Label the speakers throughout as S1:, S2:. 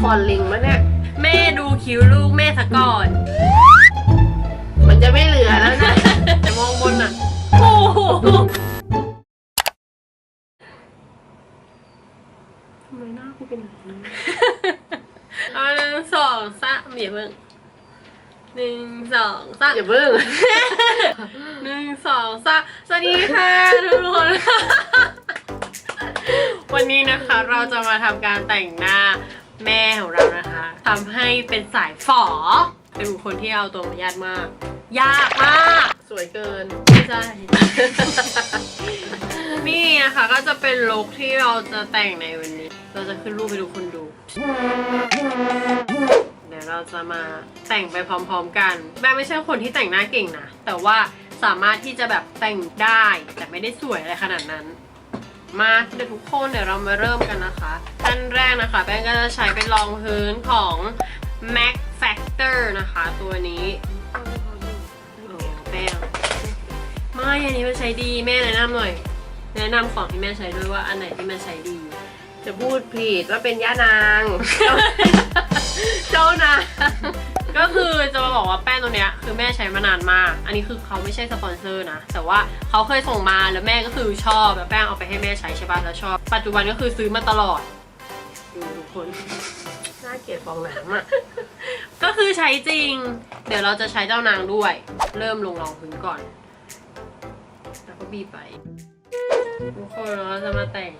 S1: ครลิงมะเนี่ย
S2: แม่ดูคิ้วลูกแม่ซะก่อน
S1: มันจะไม่เหลือแล้วนะ
S2: แต่มองบนอะโอ้โห
S1: ทำไมหน้ากูเป็นแบบนี้
S2: เอาหนึ่งสองสามอย่าเพิ่งหนึ่งสองสาม
S1: อย่าเพิ่ง
S2: หนึ่งสองสามสวัสดีค่ะทุกคนวันนี้นะคะเราจะมาทำการแต่งหน้า แม่ของเรานะคะทำให้เป็นสายฝอ เป็นบุคคลที่เอาตัวมายากมาก ยากมาก
S1: สวยเกิน
S2: ไม่ใช่ นี่นะคะก็จะเป็นลุคที่เราจะแต่งในวันนี้ เราจะขึ้นรูปไปดูคนดู เดี๋ยวเราจะมาแต่งไปพร้อมๆกันแม่ไม่ใช่คนที่แต่งหน้าเก่งนะ แต่ว่าสามารถที่จะแบบแต่งได้ แต่ไม่ได้สวยอะไรขนาดนั้น มาเดี๋ยวทุกคนเดี๋ยวเรามาเริ่มกันนะคะขั้นแรกนะคะแป้งก็จะใช้เป็นรองพื้นของ MAC Factor นะคะ ตัวนี้โอ้แป้งไม่อันนี้มันใช้ดีแม่แนะนำหน่อย แนะนำของที่แม่ใช้ด้วยว่าอันไหนที่มันใช้ดี
S1: จะพูดผิดว่าเป็นย่านาง
S2: บอกว่าแป้งตัวเนี้ยคือแม่ใช้มานานมาก อันนี้คือเขาไม่ใช่สปอนเซอร์นะ แต่ว่าเขาเคยส่งมาแล้วแม่ก็คือชอบแล้วแป้งเอาไปให้แม่ใช้ใช่ป่ะแล้วชอบ ปัจจุบันก็คือซื้อมาตลอด ดูทุกคน
S1: น่าเกลียดฟองน้ำอะ
S2: ก็คือใช้จริง เดี๋ยวเราจะใช้เจ้านางด้วย เริ่มลงรองพื้นก่อน แล้วก็บีบไป ทุกคนเราจะมาแต่ง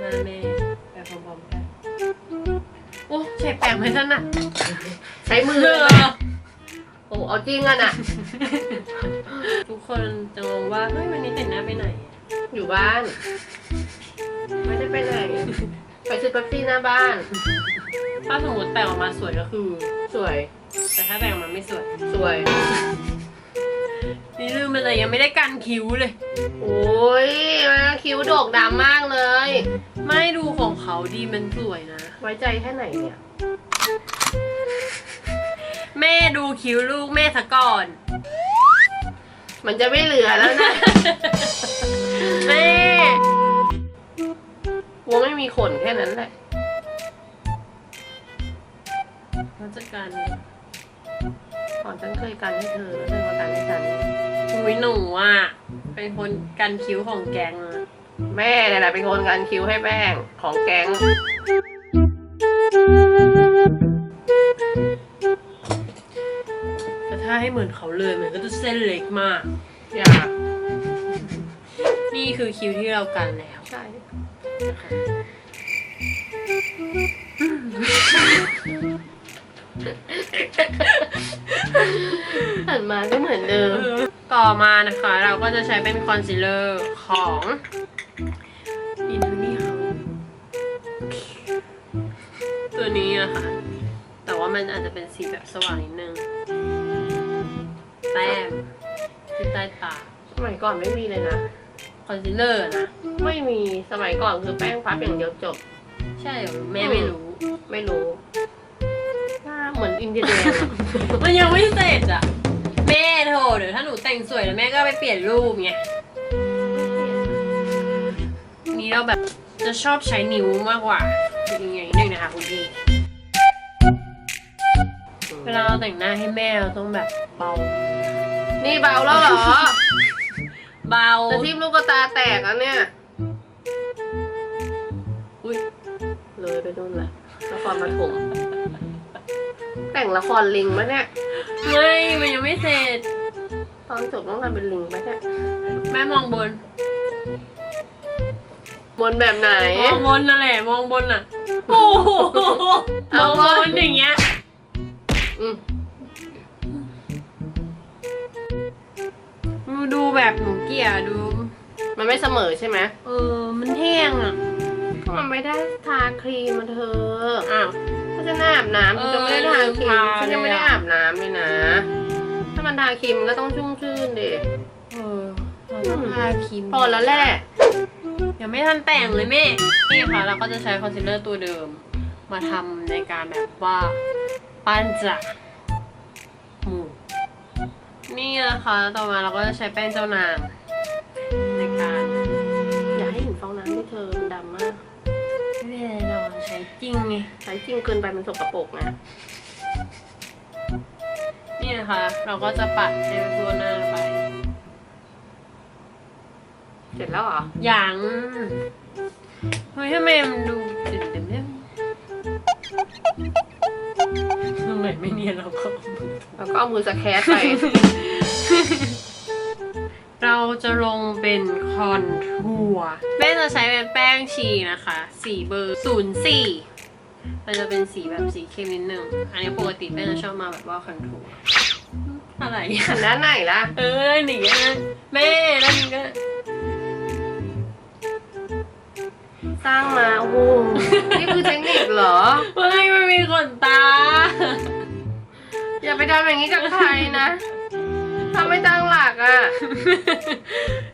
S2: หน้าแม่ไปพร้อมๆกันโอ้ใช้แป้งไม่ถนัด
S1: ใช้มือ
S2: เล
S1: ย โอ้เอาจริงอะน่ะ
S2: ทุกคนจะงงว่าเฮ้ยวันนี้แต่งหน้าไปไหนอะ
S1: อยู่บ้าน ไม่ได้ไปไหน ไปซื้อเป๊ปซี่หน้าบ้าน
S2: ถ้าสมมติแต่งออกมาสวยก็คือ
S1: สวย
S2: แต่ถ้าแต่งออกมาไม่สวย
S1: สวย
S2: นี่ลืมไปเลยยังไม่ได้กันคิ้วเลย
S1: โอ้ยมันคิ้วโดกดำมากเลย
S2: ไม่ดูของเขาดีมันสวยนะ
S1: ไว้ใจแค่ไหนเนี่ย
S2: แม่ดูคิ้วลูกแม่ซะก่อน
S1: มันจะไม่เหลือแล้วนะ
S2: แม่
S1: วัวไม่มีขนแค่นั้นแหละ
S2: ราชการ
S1: ก่อนฉันเคยกันให้เธอแล้วเธอมากันให้ฉัน
S2: อุ้ยหนูอะ เป็นคนกันคิ้วของแกงอะ
S1: แม่เนี่ยแหละเป็นคนกันคิ้วให้แป้งของแก๊ง
S2: เหมือนเขาเลยมันก็จะเส้นเล็กมาก
S1: อยาก
S2: นี่คือคิ้วที่เรากันแล้ว
S1: ใช่หันมาก็เหมือนเดิม
S2: ต่อมานะคะเราก็จะใช้เป็นคอนซีลเลอร์ของอินทูนี่เฮาตัวนี้นะคะ แต่ว่ามันอาจจะเป็นสีแบบสว่างนิดนึงแต้มที่ใต้ตา
S1: สมัยก่อนไม่มีเลยนะ
S2: คอนซีลเลอร์นะ
S1: ไม่มีสมัยก่อนคือแป้งพับอย่างเดียวจบ
S2: ใช่เหรอแม่ไม่รู้
S1: ไม่รู้หน้าเหมือนอินเดียแดงอะ
S2: มันยังไม่เสร็จอะ แม่โถเดี๋ยวถ้าหนูแต่งสวยแล้วแม่ก็ไปเปลี่ยนรูปไงทีนี้เราแบบจะชอบใช้นิ้วมากกว่าอย่างอย่างนี้หนึ่งนะคะคุณพี่เวลาเราแต่งหน้าให้แม่เราต้องแบบเบา
S1: นี่เบาแล้วเหรอ
S2: เบา
S1: แต่ทิ่มลูกกระตาแตกอะเนี่ย
S2: อุ้ย
S1: เลยไปนู่นแหละละครปฐมแต่งละครลิงมะเนี่ย
S2: ไม่มันยังไม่เสร็จ
S1: ตอนจบต้องทำเป็นลิงไหมเนี่ย
S2: แม่มองบน
S1: บนแบบไหน
S2: มองบนนั่นแหละ มองบนอะ โอ้โหม
S1: เอา
S2: องบ
S1: วะ
S2: นอย่างเงี้ย
S1: อืม
S2: ดูดูแบบหนูเกลียดู
S1: มันไม่เสมอใช่ไหม
S2: เออ มันแห้งอะ
S1: ก็มันไม่ได้ทาครีมมาเธอ
S2: อ้าว
S1: ก็จะอาบน้ำ
S2: เอ
S1: ฉั
S2: อน
S1: จะไม่ได้ทาครีม
S2: ทา
S1: ฉันยังไม่
S2: เลย
S1: ได้
S2: อะ
S1: อาบน้ำเลยนะ ถ้ามันทาครีมมันก็ต้องชุ่มชื่นดิ
S2: เออเราต้องทาครีม
S1: พอแล้วแหละ
S2: ยังไม่ทันแต่งเลยแม่ นี่ค่ะเราก็จะใช้คอนซีลเลอร์ตัวเดิม มาทำในการแบบว่า ปั้นจากหมูนี่นะคะต่อมาเราก็จะใช้แป้งเจ้านางในการ
S1: อย่าให้เห็นฟองน้ำที่เธอมันดำมาก
S2: ไม่เป็นไรเราใช้จริงไง
S1: ใช้จริงเกินไปมันสกปรกนะ
S2: นี่นะคะ เราก็จะปัดให้ทั่วหน้าไป
S1: เสร็จแล้วเหรอ
S2: อย่างเฮ้ยทำไมมันดูเด็ดเด็ดเนี่ ยทำไมไม่เนียนเราก็เอามือ
S1: แล้วก็เอามือสแครไป
S2: เราจะลงเป็นคอนทัวร์แม่จะใช้เป็นแป้งชีนะคะสีเบอร์ศูนย์สี่มันจะเป็นสีแบบสีเข้มนิดนึง อันนี้ปกติแม่จะชอบมาแบบว่าคอนทัวร์อะไร
S1: หันด้านไหนล่ะ
S2: เออหนีนะแม่แล้วนี่ก็
S1: สร้างมา โอ้โห นี่คือเทคนิคเหรอ
S2: ไม่มันมีขนตา
S1: อย่า ไปทำอย่างนี้กับใครนะทำไม่ตั้งหลักอะ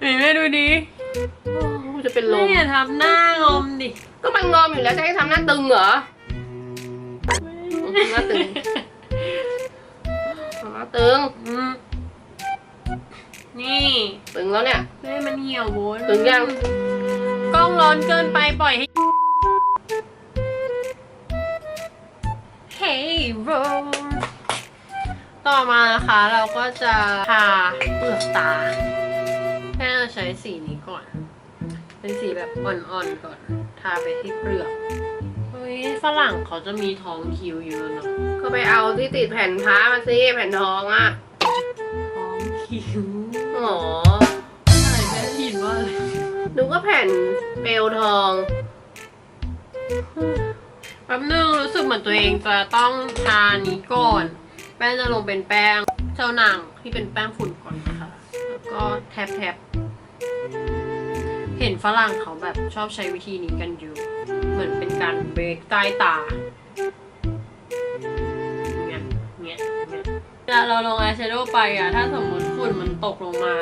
S2: หนีแม่ดูดิ
S1: โอ้โหจะเป็นล
S2: แม่
S1: ม
S2: อย่าทำหน้างอมดิ
S1: ก็มันงอมอยู่แล้วจะให้ทำหน้าตึงเหรอหน้าตึงทำหน้าตึง
S2: อืมนี่
S1: ตึงแล้วเนี่ย
S2: แม่มันเหี่ยวโว้ย
S1: ตึงยัง
S2: กล้องร้อนเกินไปปล่อยให้ ต่อมานะคะเราก็จะทาเปลือกตาแม่จะใช้สีนี้ก่อน เป็นสีแบบอ่อนๆก่อน ทาไปที่เปลือกเฮ้ยฝรั่งเขาจะมีท้องคิ้วอยู่แล้วเนาะ
S1: ก็ไปเอาที่ติดแผ่นพ้ามาสิแผ่นทองอะ
S2: ท้องคิ้ว
S1: อ๋อ
S2: อะไรแม่ได้ยินว่าอะไร
S1: นึกว่าแผ่นเปลวทอง
S2: แป๊บนึงรู้สึกเหมือนตัวเองจะต้องทานี้ก่อน แป้งจะลงเป็นแป้งเจ้านางที่เป็นแป้งฝุ่นก่อนนะคะ แล้วก็แทบแทบเห็นฝรั่งเขาแบบชอบใช้วิธีนี้กันอยู่ เหมือนเป็นการเบรกใต้ตาเงี้ยเงี้ยเงี้ยเวลาเราลงอายแชโดว์ไปอะถ้าสมมติฝุ่นมันตกลงมา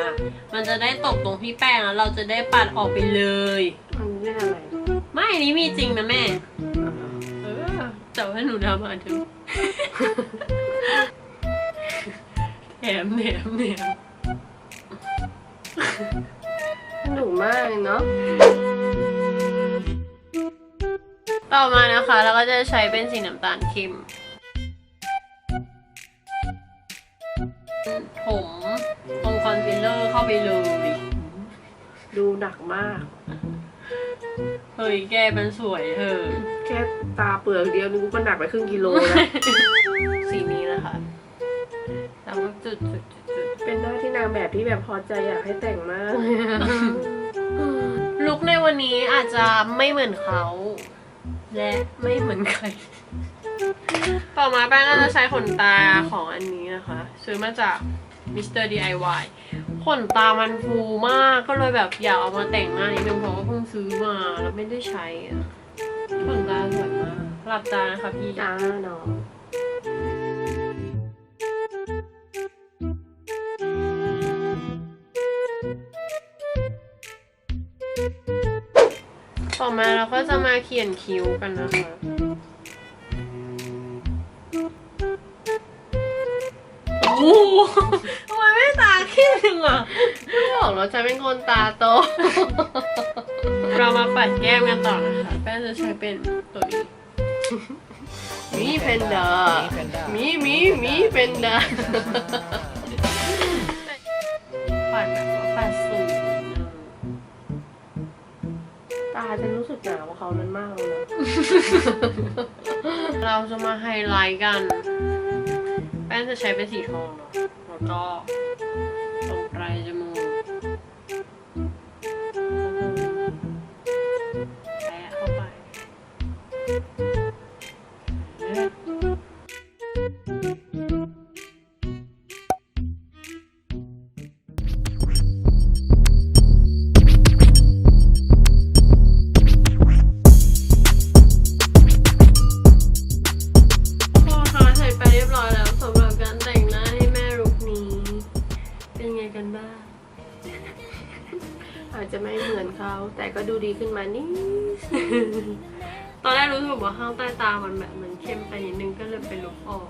S2: มันจะได้ตกตรงที่แป้งแล้วเราจะได้ปัดออกไปเลย
S1: มันไม่ทำอะไร
S2: ไม่อันนี้มีจริงนะแม่ เออแต่ว่าหนูทำมาถึงแถ มแถมแถม
S1: หนูมากเลยเนาะ
S2: ต่อมานะคะแล้วก็จะใช้เป็นสีน้ำตาลเข้มผมตรงคอนซีลเลอร์เข้าไปเลย
S1: ดูหนักมาก
S2: เฮ้ยแกมันสวยเธอ
S1: แค่ตาเปลือกเดียวนึกว่าหนักไปครึ่งกิโลนะ
S2: จุดจุดจุด
S1: เป็นหน้าที่นางแบบที่แบบพอใจอยากให้แต่งมากเลยอะ
S2: ลุคในวันนี้อาจจะไม่เหมือนเขา และไม่เหมือนใคร ต่อมาแป้งก็จะใช้ขนตาของอันนี้นะคะ ซื้อมาจาก Mr. DIY ขนตามันฟูมากก็เลยแบบอยากเอามาแต่งหน้านิดนึงเพราะว่าเพิ่งซื้อมาแล้วไม่ได้ใช้อะขนตาสวยมากหลับตานะคะพี่
S1: จ้าน้อง
S2: มาเราก็จะมาเขียนคิ้วกันนะคะโอ้ทำไมไม่ตาเข้มอะ
S1: ไม่บอกเราจะเป็นคนตาโต
S2: เรามาปัดแก้มกันต่อนะคะแป้งจะใช้เป็นตัวนี้
S1: มีเพนเดอร์มีมีมีเพนเดอร์
S2: ปัดแบบว่าปัดสูงา
S1: ฉันรู้สึกหนาวกว่าเขานั้นมากเลยนะ
S2: เราจะมาไฮไลท์กัน แป้งจะใช้เป็นสีทองเนาะแล้วก็ตรงปลายจมูกแปะเข้าไป ไม่เห
S1: มือนเขา แต่ก็ดูดีขึ้นมานี่
S2: ตอนแรกรู้สึกว่าข้างใต้ตามันแบบมันเข้มไปนิดนึงก็เลยเป็นลุกออก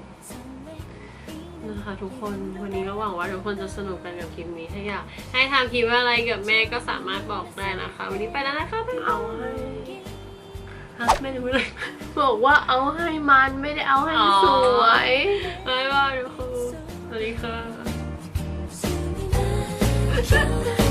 S2: นะคะทุกคนวันนี้ก็หวังว่าทุกคนจะสนุกกันกับคลิปนี้ถ้าอยากให้ทำคลิปอะไรกับแม่ก็สามารถบอกได้นะคะ วันนี้ไปแล้วนะคะไม่
S1: เอาให้
S2: ฮะไม่รู้เลย
S1: บอกว่าเอาให้มันไม่ได้เอาให้สวย
S2: บายบาทุกคนสวัสดีค่ะ